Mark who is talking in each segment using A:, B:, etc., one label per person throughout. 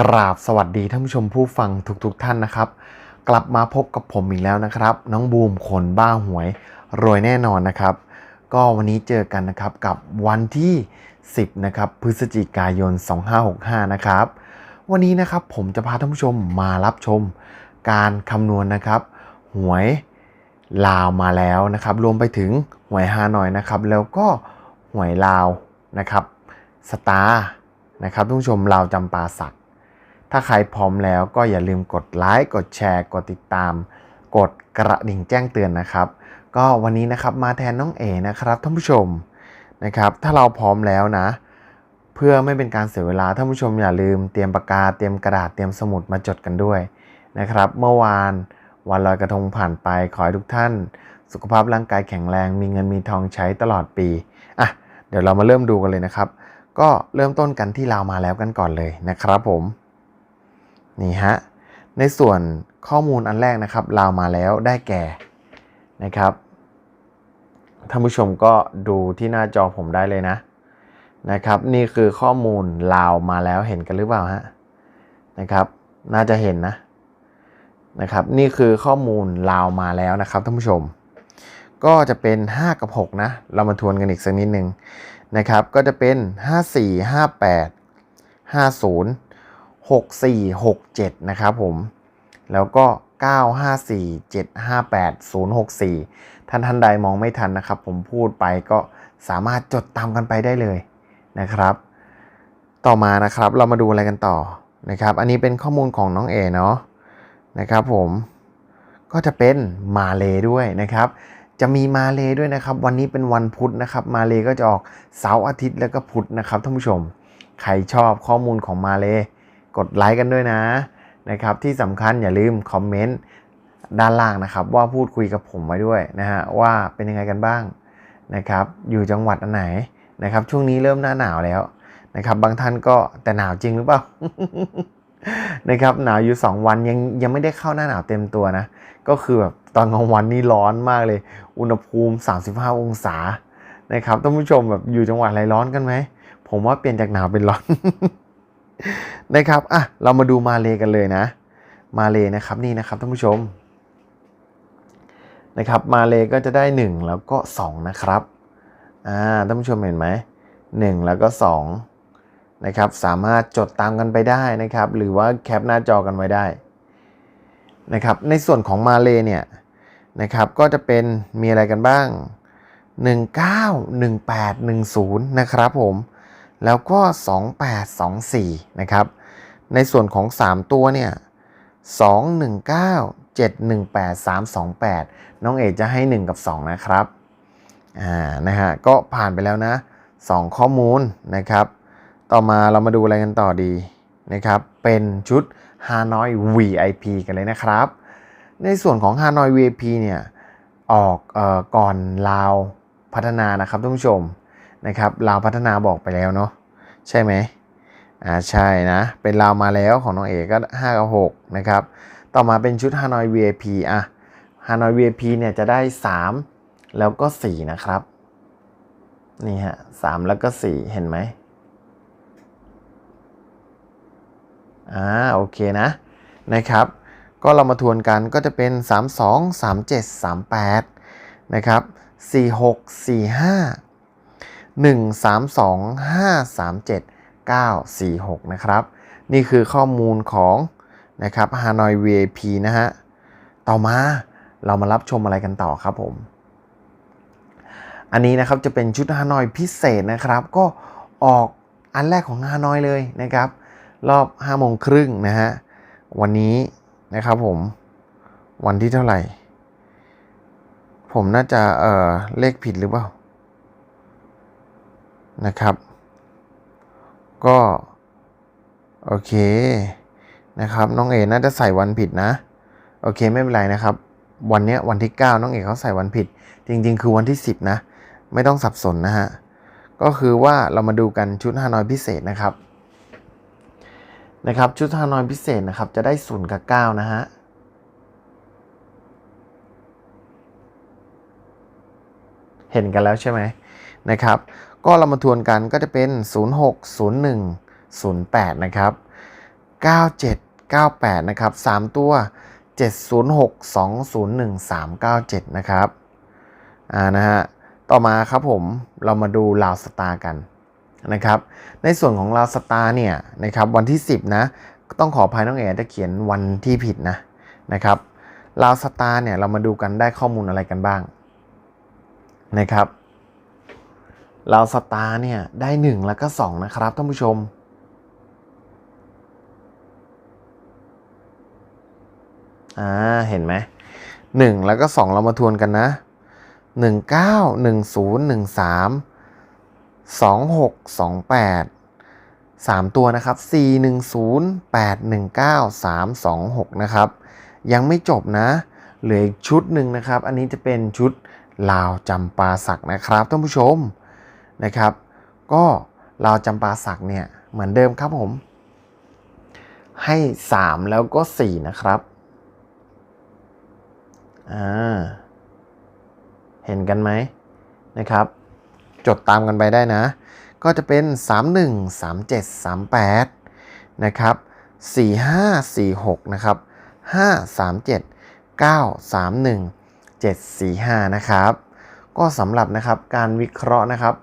A: กราบสวัสดีท่านผู้ชมผู้ฟังทุกๆทท่านนะครับ กลับมาพบกับผมอีกแล้วนะครับ น้องบูมคนบ้าหวยรวยแน่นอนนะครับ ก็วันนี้เจอกันนะครับกับวันที่ 10นะครับพฤศจิกายน 2565นะครับวันนี้นะครับผมจะพาท่านผู้ชมมารับชม การคำนวณนะครับหวยลาวมาแล้วนะครับ รวมไปถึงหวยฮานอยนะครับ แล้วก็หวยลาวนะครับสตาร์นะครับท่านผู้ชมลาวจำปาสัก ถ้าใครพร้อมแล้วก็อย่าลืมกดไลค์กดแชร์ กดติดตาม กดกระดิ่งแจ้งเตือนนะครับ ก็วันนี้นะครับมาแทนน้องเอนะครับท่านผู้ชมนะครับ ถ้าเราพร้อมแล้วนะ เพื่อไม่เป็นการเสียเวลาท่านผู้ชมอย่าลืมเตรียมปากกาเตรียมกระดาษเตรียมสมุดมาจดกันด้วยนะครับ เมื่อวานวันลอยกระทงผ่านไปขอให้ทุกท่าน สุขภาพร่างกายแข็งแรง มีเงินมีทองใช้ตลอดปีอะเดี๋ยวเรามาเริ่มดูกันเลยนะครับ ก็เริ่มต้นกันที่ลาวมาแล้วกันก่อนเลยนะครับผม นี่ฮะในส่วนข้อมูลอันแรกนะครับลาวมาแล้วได้แก่นะครับท่านผู้ชมก็ดูที่หน้าจอผมได้เลยนะนะครับ นี่คือข้อมูลลาวมาแล้วเห็นกันหรือเปล่าฮะนะครับ น่าจะเห็นนะนะครับ นี่คือข้อมูลลาวมาแล้วนะครับท่านผู้ชม ก็จะเป็น 5 กับ 6 นะ เรามาทวนกันอีกสักนิดหนึ่งนะครับ ก็จะเป็น 54 58 50 6467 นะครับผม แล้วก็ 954 758 064 ท่านท่านใดมองไม่ทันนะครับ ผมพูดไปก็สามารถจดตามกันไปได้เลยนะครับ ต่อมานะครับเรามาดูอะไรกันต่อนะครับ อันนี้เป็นข้อมูลของน้องเอเนาะนะครับผมก็จะเป็นมาเลด้วยนะครับ จะมีมาเลด้วยนะครับ วันนี้เป็นวันพุธนะครับ มาเลก็จะออกเสาร์อาทิตย์แล้วก็พุธนะครับท่านผู้ชม ใครชอบข้อมูลของมาเล กดไลค์กันด้วยนะนะครับที่สำคัญอย่าลืมคอมเมนต์ด้านล่างนะครับ ว่าพูดคุยกับผมไว้ด้วยนะฮะว่าเป็นยังไงกันบ้างนะครับ อยู่จังหวัดอันไหนนะครับ ช่วงนี้เริ่มหน้าหนาวแล้วนะครับ บางท่านก็แต่หนาวจริงหรือเปล่านะครับหนาวอยู่ 2 วันยังยังไม่ได้เข้าหน้าหนาวเต็มตัวนะ ก็คือแบบตอนกลางวันนี่ร้อนมากเลย อุณหภูมิ 35 องศานะครับท่านผู้ชมแบบอยู่จังหวัดอะไรร้อนกันไหมผมว่าเปลี่ยนจากหนาวเป็นร้อน นะครับอะเรามาดูมาเลกันเลยนะ มาเลนะครับนี่นะครับท่านผู้ชมนะครับมาเลก็จะได้ 1 แล้วก็ 2 นะครับอ่าท่านผู้ชมเห็นไหม1แล้วก็ 2 นะครับ สามารถจดตามกันไปได้นะครับ หรือว่าแคปหน้าจอกันไว้ได้นะครับในส่วนของมาเลเนี่ยนะครับก็จะเป็นมีอะไรกันบ้าง 19 18 10 นะครับผม แล้วก็ 2824 นะครับ ในส่วนของ 3 ตัวเนี่ย 219 718 328 น้องเอกจะให้ 1 กับ 2 นะครับ อ่า นะฮะ ก็ผ่านไปแล้วนะ 2 ข้อมูลนะครับ ต่อมาเรามาดูอะไรกันต่อดีนะครับ เป็นชุด Hanoi VIP กันเลยนะครับ ในส่วนของ Hanoi VIP เนี่ย ออกออก่อนลาวพัฒนานะครับท่านผู้ชม นะครับลาวพัฒนาบอกไปแล้วเนาะใช่ไหมอ่าใช่นะ เป็นลาวมาแล้วของน้องเอกก็5กับ6นะครับต่อมาเป็นชุด Hanoi VIP อะ Hanoi VIP เนี่ยจะได้ 3 แล้วก็ 4 นะครับนี่ฮะ3แล้วก็ 4 เห็นไหมอ่าโอเคนะนะครับ ก็เรามาทวนกันก็จะเป็น 3 2 3 7 3 8นะครับ4 6 1 3 2 5 3 7 9 4 6 นะครับ นี่คือข้อมูลของนะครับ Hanoi VIP นะฮะ ต่อมาเรามารับชมอะไรกันต่อครับผม อันนี้นะครับจะเป็นชุด Hanoi พิเศษนะครับ ก็ออกอันแรกของ Hanoi เลยนะครับ รอบ5โมงครึ่งนะฮะ วันนี้นะครับผม วันที่เท่าไหร่ ผมน่าจะเอ่อเลขผิดหรือเปล่า นะครับ ก็โอเคนะครับน้องเอน่าจะใส่วันผิดนะโอเคไม่เป็นไรนะครับ วันนี้วันที่ 9 น้องเอกเขาใส่วันผิด จริง ๆ คือวันที่ 10 นะ ไม่ต้องสับสนนะฮะก็คือว่าเรามาดูกันชุดฮานอยพิเศษนะครับนะครับชุดฮานอยพิเศษนะครับจะได้0กับ9นะฮะเห็นกันแล้วใช่ไหมนะครับ ก็เรามาทวนกันก็จะเป็น 06 01 08 นะครับ 9798 นะครับ 3 ตัว 706 201 397 นะครับ อ่านะฮะ ต่อมาครับผม เรามาดูลาวสตาร์กันนะครับ ในส่วนของลาวสตาร์เนี่ยนะครับวันที่ 10 นะ ต้องขออภัยน้องเอ๋จะเขียนวันที่ผิดนะนะครับลาวสตาร์เนี่ยเรามาดูกันได้ข้อมูลอะไรกันบ้างนะครับ ลาวสตาร์เนี่ย ได้ 1 แล้วก็ 2 นะครับท่านผู้ชม อ่า เห็นไหมหนึ่งแล้วก็สองเรามาทวนกันนะหนึ่งเก้าหนึ่งศูนย์หนึ่งสามสองหกสองแปดสามตัวนะครับสี่หนึ่งศูนย์แปดหนึ่งเก้าสามสองหกนะครับ ยังไม่จบนะ เหลืออีกชุดหนึ่งนะครับ อันนี้จะเป็นชุดลาวจำปาสักนะครับท่านผู้ชม นะครับ ก็ลาวจำปาสักเนี่ยเหมือนเดิมครับผม ให้ 3 แล้วก็ 4 นะครับอ่าเห็นกันไหมนะครับ จดตามกันไปได้นะ ก็จะเป็น 31 37 38 นะครับ 45 46 นะครับ 537 931 745 นะครับ ก็สำหรับนะครับการวิเคราะห์นะครับ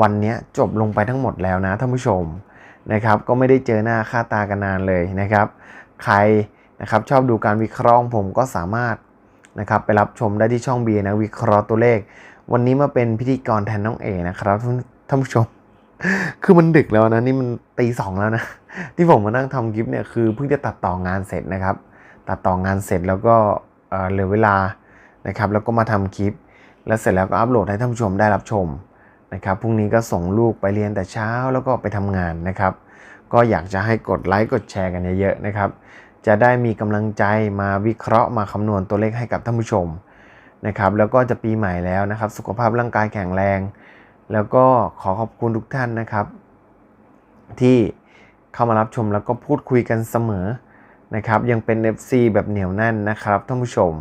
A: วันนี้จบลงไปทั้งหมดแล้วนะท่านผู้ชมนะครับก็ไม่ได้เจอหน้าค่าตากันนานเลยนะครับ ใครนะครับชอบดูการวิเคราะห์ผมก็สามารถนะครับไปรับชมได้ที่ช่อง B นะวิเคราะห์ตัวเลข วันนี้มาเป็นพิธีกรแทนน้องเอนะครับท่านผู้ชม คือมันดึกแล้วนะนี่มันตีสองแล้วนะ ที่ผมมานั่งทำคลิปเนี่ยคือเพิ่งจะตัดต่องานเสร็จนะครับ ตัดต่องานเสร็จแล้วก็เออเหลือเวลานะครับแล้วก็มาทำคลิป แล้วเสร็จแล้วก็อัปโหลดให้ท่านผู้ชมได้รับชม นะครับพรุ่งนี้ก็ส่งลูกไปเรียนแต่เช้าแล้วก็ไปทำงานนะครับ ก็อยากจะให้กดไลค์กดแชร์กันเยอะๆนะครับ จะได้มีกำลังใจมาวิเคราะห์มาคำนวณตัวเลขให้กับท่านผู้ชมนะครับแล้วก็จะปีใหม่แล้วนะครับ สุขภาพร่างกายแข็งแรง แล้วก็ขอขอบคุณทุกท่านนะครับ ที่เข้ามารับชมแล้วก็พูดคุยกันเสมอนะครับ ยังเป็น FC แบบเหนียวแน่นนะครับท่านผู้ชม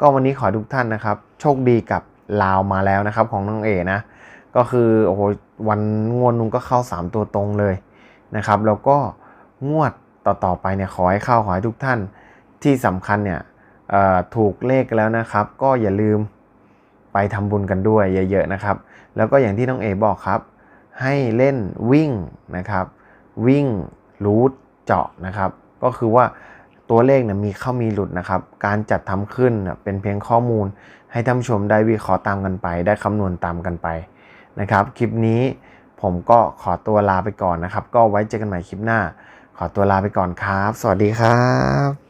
A: ก็วันนี้ขอทุกท่านนะครับ โชคดีกับลาวมาแล้วนะครับของน้องเอนะ ก็คือโอ้โหวันงวดนุงก็เข้า 3 ตัวตรงเลยนะครับ แล้วก็งวดต่อๆไปเนี่ยขอให้เข้าขอให้ทุกท่านที่สำคัญเนี่ยถูกเลขแล้วนะครับ ก็อย่าลืมไปทำบุญกันด้วยเยอะๆนะครับ แล้วก็อย่างที่น้องเอบอกครับ ให้เล่นวิ่งนะครับ วิ่งรูทเจาะนะครับ ก็คือว่าตัวเลขเนี่ยมีเข้ามีหลุดนะครับ การจัดทำขึ้นเป็นเพียงข้อมูล ให้ท่านชมได้วิเคราะห์ตามกันไป ได้คำนวณตามกันไป นะครับ คลิปนี้ผมก็ขอตัวลาไปก่อนนะครับ ก็ไว้เจอกันใหม่คลิปหน้า ขอตัวลาไปก่อนครับ สวัสดีครับ